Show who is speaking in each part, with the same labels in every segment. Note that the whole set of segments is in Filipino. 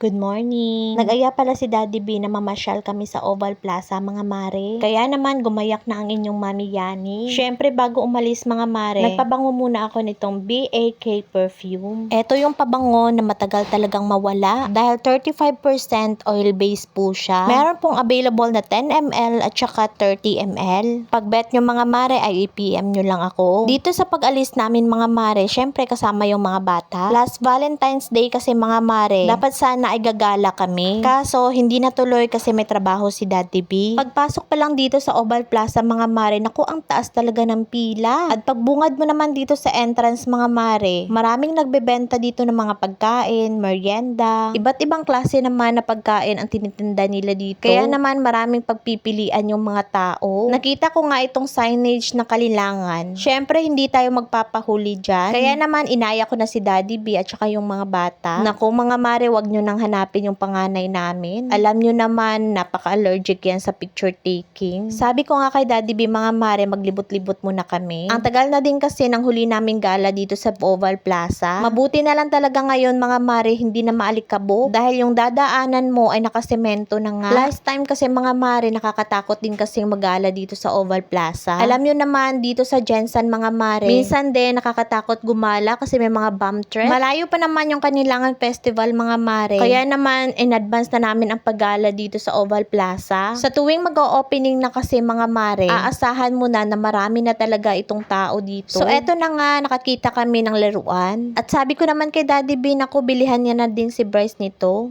Speaker 1: Good morning. Nag-aya pala si Daddy B na mamasyal kami sa Oval Plaza, mga mare. Kaya naman gumayak na ang inyong mami Yani. Syempre bago umalis mga mare, nagpabango muna ako nitong BAK perfume. Ito yung pabango na matagal talagang mawala dahil 35% oil base po siya. Meron pong available na 10 ml at saka 30 ml. Pag bet nyo mga mare ay i-PM nyo lang ako. Dito sa pag-alis namin mga mare, syempre kasama yung mga bata. Last Valentine's Day kasi mga mare, dapat sana ay gagala kami. Kaso, hindi natuloy kasi may trabaho si Daddy B. Pagpasok pa lang dito sa Oval Plaza mga mare, naku ang taas talaga ng pila. At pagbungad mo naman dito sa entrance mga mare, maraming nagbebenta dito ng mga pagkain, merienda, iba't ibang klase naman na pagkain ang tinitinda nila dito. Kaya naman maraming pagpipilian yung mga tao. Nakita ko nga itong signage na kalilangan. Syempre, hindi tayo magpapahuli dyan. Kaya naman, inaya ko na si Daddy B at saka yung mga bata. Naku mga mare, wag nyo nang hanapin yung panganay namin. Alam nyo naman, napaka-allergic yan sa picture taking. Sabi ko nga kay Daddy B, mga mare, maglibot-libot muna kami. Ang tagal na din kasi nang huli naming gala dito sa Oval Plaza. Mabuti na lang talaga ngayon mga mare, hindi na maalikabok dahil yung dadaanan mo ay nakasemento na nga. Last time kasi mga mare, nakakatakot din kasi magala dito sa Oval Plaza. Alam nyo naman, dito sa Jensen mga mare, minsan din nakakatakot gumala kasi may mga bomb threat. Malayo pa naman yung kanilangan festival mga mare. Kaya naman, in advance na namin ang paggala dito sa Oval Plaza. Sa tuwing mag-opening na kasi mga mare, aasahan mo na na marami na talaga itong tao dito. So eto na nga, nakakita kami ng laruan. At sabi ko naman kay Daddy B, naku, bilihan niya na din si Bryce nito.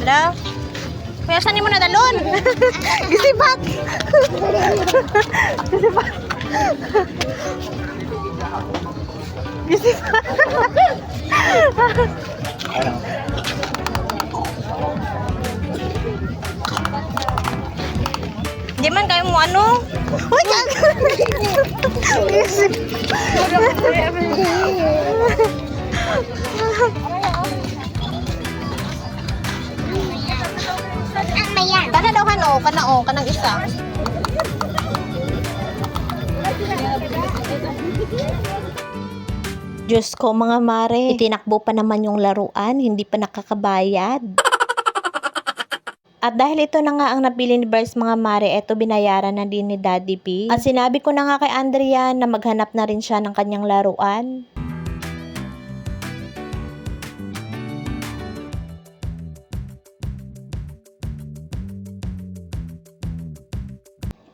Speaker 1: Hello? Kuya, saan mo na dalon? Gisipat! Gisipat! Gisipat! Di man kayo mo ano? Uy, kag! Gisip! Kana daw kan o, kana o, kanang isa. Diyos ko mga mare, itinakbo pa naman yung laruan, hindi pa nakakabayad. At dahil ito na nga ang nabili ni Bers mga mare, eto binayaran na din ni Daddy P. At sinabi ko na nga kay Andrea na maghanap na rin siya ng kanyang laruan.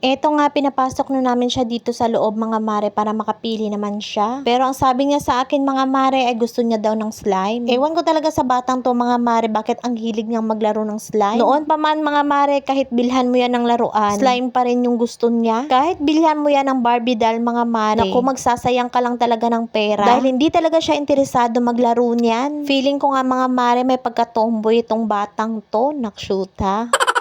Speaker 1: Eto nga, pinapasok na namin siya dito sa loob mga mare para makapili naman siya. Pero ang sabi niya sa akin mga mare ay gusto niya daw ng slime. Ewan ko talaga sa batang to mga mare bakit ang hilig niyang maglaro ng slime. Noon pa man mga mare kahit bilhan mo yan ng laruan, slime pa rin yung gusto niya. Kahit bilhan mo yan ng Barbie doll mga mare, naku magsasayang ka lang talaga ng pera. Dahil hindi talaga siya interesado maglaro niyan. Feeling ko nga mga mare may pagka-tomboy itong batang to. Nakshuta.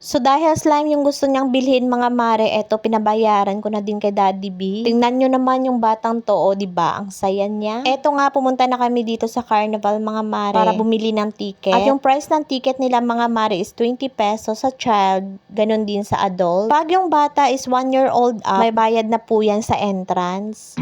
Speaker 1: So dahil slime yung gusto niyang bilhin mga mare, eto pinabayaran ko na din kay Daddy B. Tingnan nyo naman yung batang to, o di ba Ang saya niya. Eto nga, pumunta na kami dito sa carnival mga mare para bumili ng ticket. At yung price ng ticket nila mga mare is 20 pesos sa child, ganun din sa adult. Pag yung bata is 1 year old up, may bayad na po yan sa entrance.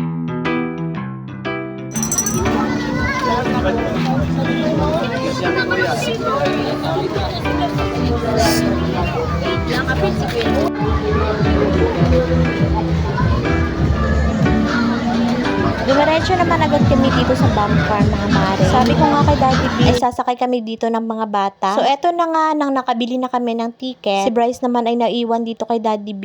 Speaker 1: Dumiretso naman agad kami dito sa bomb car mga mare. Sabi ko nga kay Daddy B, ay sasakay kami dito ng mga bata. So eto na nga, nang nakabili na kami ng ticket, si Bryce naman ay naiwan dito kay Daddy B.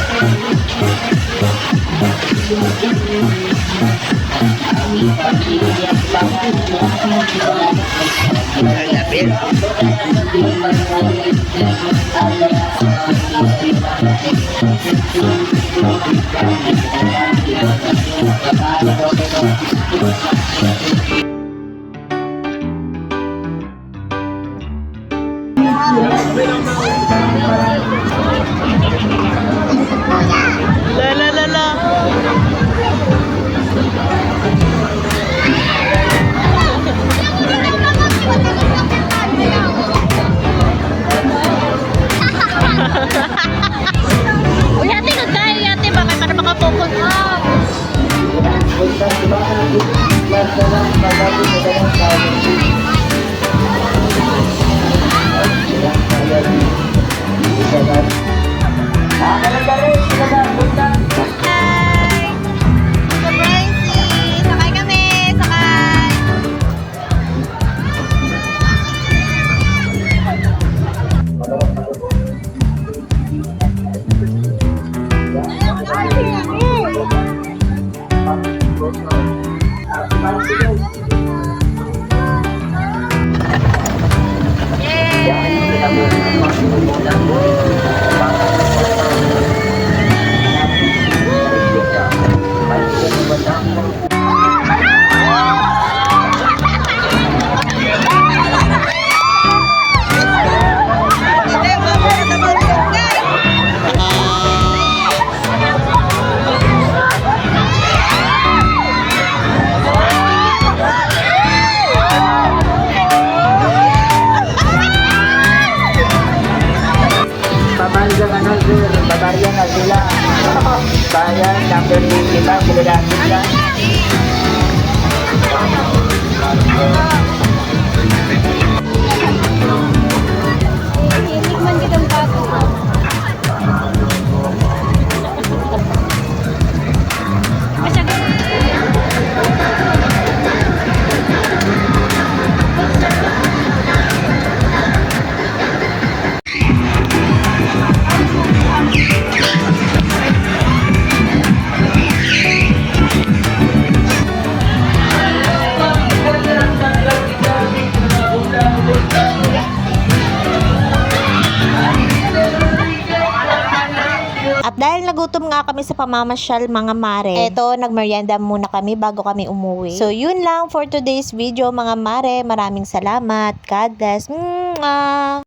Speaker 1: 非常。
Speaker 2: Pamanjang ano sir, babayan na sila. Bayan, number 55, kailangan lang.
Speaker 1: Nagutom nga kami sa pamamasyal mga mare, eto, nagmerienda muna kami bago kami umuwi. So, yun lang for today's video mga mare. Maraming salamat. God bless. Mwah!